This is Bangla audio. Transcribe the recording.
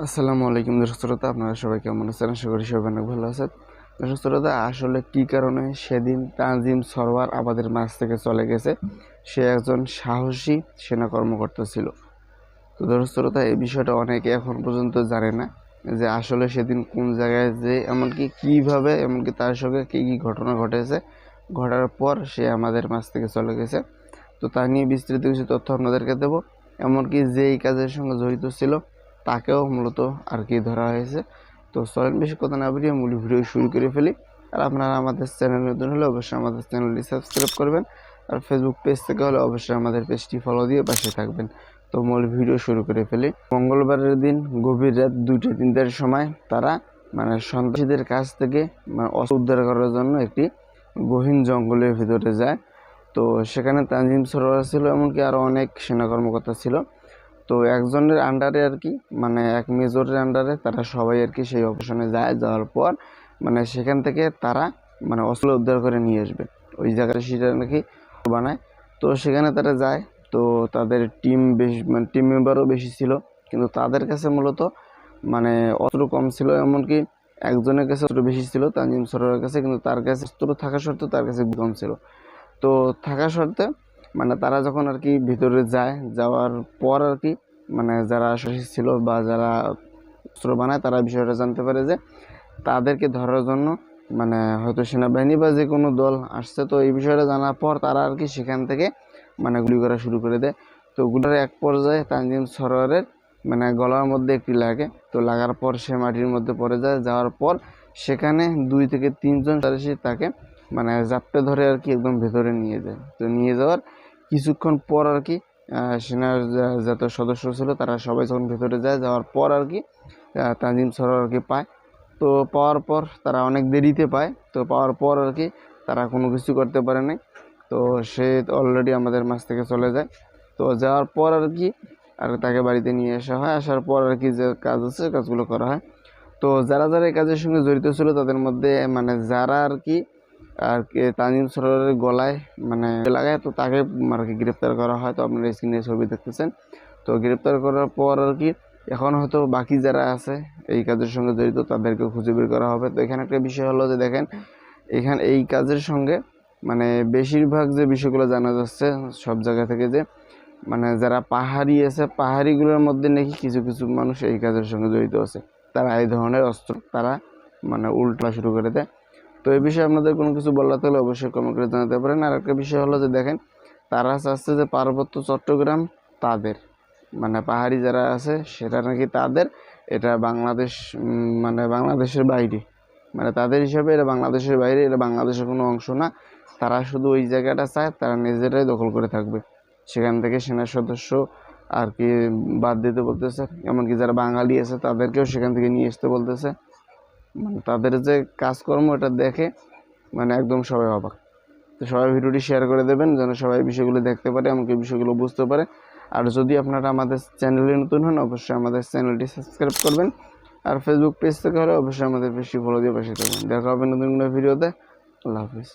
আসসালামু আলাইকুম দর্শক শ্রোতা, আপনারা সবাই কেমন আছেন? আশা করি সবাই অনেক ভালো আছেন। দর্শক শ্রোতা, আসলে কি কারণে সেদিন তানজিম সরওয়ার আমাদের মাছ থেকে চলে গেছে? সে একজন সাহসী সেনা কর্মকর্তা ছিল। তো দর্শক শ্রোতা, এই বিষয়টা অনেকে এখন পর্যন্ত জানে না যে আসলে সেদিন কোন জায়গায় যে, এমনকি কীভাবে, এমনকি তার সঙ্গে কী কী ঘটনা ঘটেছে, ঘটার পর সে আমাদের মাছ থেকে চলে গেছে। তো তা নিয়ে বিস্তৃত কিছু তথ্য আপনাদেরকে দেবো। এমনকি যে এই কাজের সঙ্গে জড়িত ছিল তাকেও মূলত আর কি ধরা হয়েছে। তো চলেন বেশি কথা না বেরিয়ে মূল ভিডিও শুরু করে ফেলি। আর আপনারা আমাদের চ্যানেল নতুন হলে অবশ্যই আমাদের চ্যানেলটি সাবস্ক্রাইব করবেন। আর ফেসবুক পেজ থেকে হলে অবশ্যই আমাদের পেজটি ফলো দিয়ে পাশে থাকবেন। তো মূল ভিডিও শুরু করে ফেলি। মঙ্গলবারের দিন গভীর রাত দুইটা তিনটার সময় তারা মানে সন্ত্রাসীদের কাছ থেকে মানে উদ্ধার করার জন্য একটি গহীন জঙ্গলের ভিতরে যায়। তো সেখানে তানজিম সরোয়ার ছিল, এমনকি আরও অনেক সেনা কর্মকর্তা ছিল। তো একজনের আন্ডারে আর কি মানে এক মেজরের আন্ডারে তারা সবাই আর কি সেই অপারেশনে যায়, যাওয়ার পর মানে সেখান থেকে তারা মানে অস্ত্র উদ্ধার করে নিয়ে আসবে। ওই জায়গাটা সেটা নাকি বানায়। তো সেখানে তারা যায়, তো তাদের টিম বেশি মানে টিম মেম্বারও বেশি ছিল। কিন্তু তাদের কাছে মূলত মানে অস্ত্র কম ছিল, এমনকি একজনের কাছে অস্ত্র বেশি ছিল, তানজিম সরোয়ারের কাছে, কিন্তু তার কাছে অস্ত্র থাকা সত্ত্বেও তার কাছে কম ছিল। তো থাকা সত্ত্বে মানে তারা যখন আর কি ভিতরে যায়, যাওয়ার পর আর কি মানে যারা আশাসী ছিল বা যারা অস্ত্র বানায়, তারা বিষয়টা জানতে পারে যে তাদেরকে ধরার জন্য মানে হয়তো সেনাবাহিনী বা যে কোনো দল আসছে। তো এই বিষয়টা জানার পর তারা আর কি সেখান থেকে মানে গুলি করা শুরু করে দেয়। তো গুলির এক পর্যায়ে তানজিম সরোয়ারের মানে গলার মধ্যে একটি লাগে। তো লাগার পর সে মাটির মধ্যে পড়ে যায়। যাওয়ার পর সেখানে দুই থেকে তিনজন তাকে মানে জাপটে ধরে আর কি একদম ভেতরে নিয়ে যায়। তো নিয়ে যাওয়ার কিছুক্ষণ পর আর কি সেনার যত সদস্য ছিল তারা সবাই যখন ভেতরে যায় যাওয়ার পর আর কি আহ, আর কি পায়। তো পাওয়ার পর তারা অনেক দেরিতে পায়। তো পাওয়ার পর আর কি তারা কোনো কিছু করতে পারে নাই। তো সে অলরেডি আমাদের মাছ থেকে চলে যায়। তো যাওয়ার পর আর কি আর তাকে বাড়িতে নিয়ে আসা হয়। আসার পর আর কি যে কাজ আছে কাজগুলো করা হয়। তো যারা যারা এই কাজের সঙ্গে জড়িত ছিল তাদের মধ্যে মানে যারা আর কি আর কি তানজিম সরোয়ারের গলায় মানে লাগায় তো তাকে আর কি গ্রেপ্তার করা হয়, তো আপনারা স্ক্রিনে ছবি দেখতেছেন। তো গ্রেপ্তার করার পর আর কি, এখন হয়তো বাকি যারা আছে, এই কাজের সঙ্গে জড়িত তাদেরকে খুঁজে বের করা হবে। তো এখানে একটা বিষয় হলো যে দেখেন, এখানে, এই কাজের সঙ্গে মানে বেশিরভাগ যে বিষয়গুলো জানা যাচ্ছে, সব জায়গা থেকে যে মানে যারা পাহাড়ি আছে, পাহাড়িগুলোর মধ্যে নাকি কিছু কিছু মানুষ এই কাজের সঙ্গে জড়িত আছে। তারা এই ধরনের অস্ত্র তারা মানে উল্টা শুরু করে দেয়। তো এই বিষয়ে আপনাদের কোনো কিছু বলার থাকলে অবশ্যই কমেন্ট করে জানাতে পারেন। আর একটা বিষয় হলো যে দেখেন, তারা চাচ্ছে যে পার্বত্য চট্টগ্রাম তাদের মানে পাহাড়ি যারা আছে সেটা নাকি তাদের, এটা বাংলাদেশ মানে বাংলাদেশের বাইরে। মানে তাদের হিসাবে এটা বাংলাদেশের বাইরে, এটা বাংলাদেশের কোনো অংশ না। তারা শুধু ওই জায়গাটা চায়, তারা নিজেরাই দখল করে থাকবে। সেখান থেকে সেনা সদস্য আর কি বাদ দিতে বলতেছে। এমনকি যারা বাঙালি আছে তাদেরকেও সেখান থেকে নিয়ে আসতে বলতেছে। মানে তাদের যে কাজকর্ম, এটা দেখে মানে একদম সবাই অবাক। তো সবাই ভিডিওটি শেয়ার করে দেবেন, যেন সবাই বিষয়গুলো দেখতে পারে আমাকে বিষয়গুলো বুঝতে পারে। আর যদি আপনারা আমাদের চ্যানেলে নতুন হন, অবশ্যই আমাদের চ্যানেলটি সাবস্ক্রাইব করবেন। আর ফেসবুক পেজ থেকে হলে অবশ্যই আমাদের বেশি ফলো দিয়ে পাশে থাকবেন। দেখা হবে নতুন কোনো ভিডিওতে। আল্লাহ হাফিজ।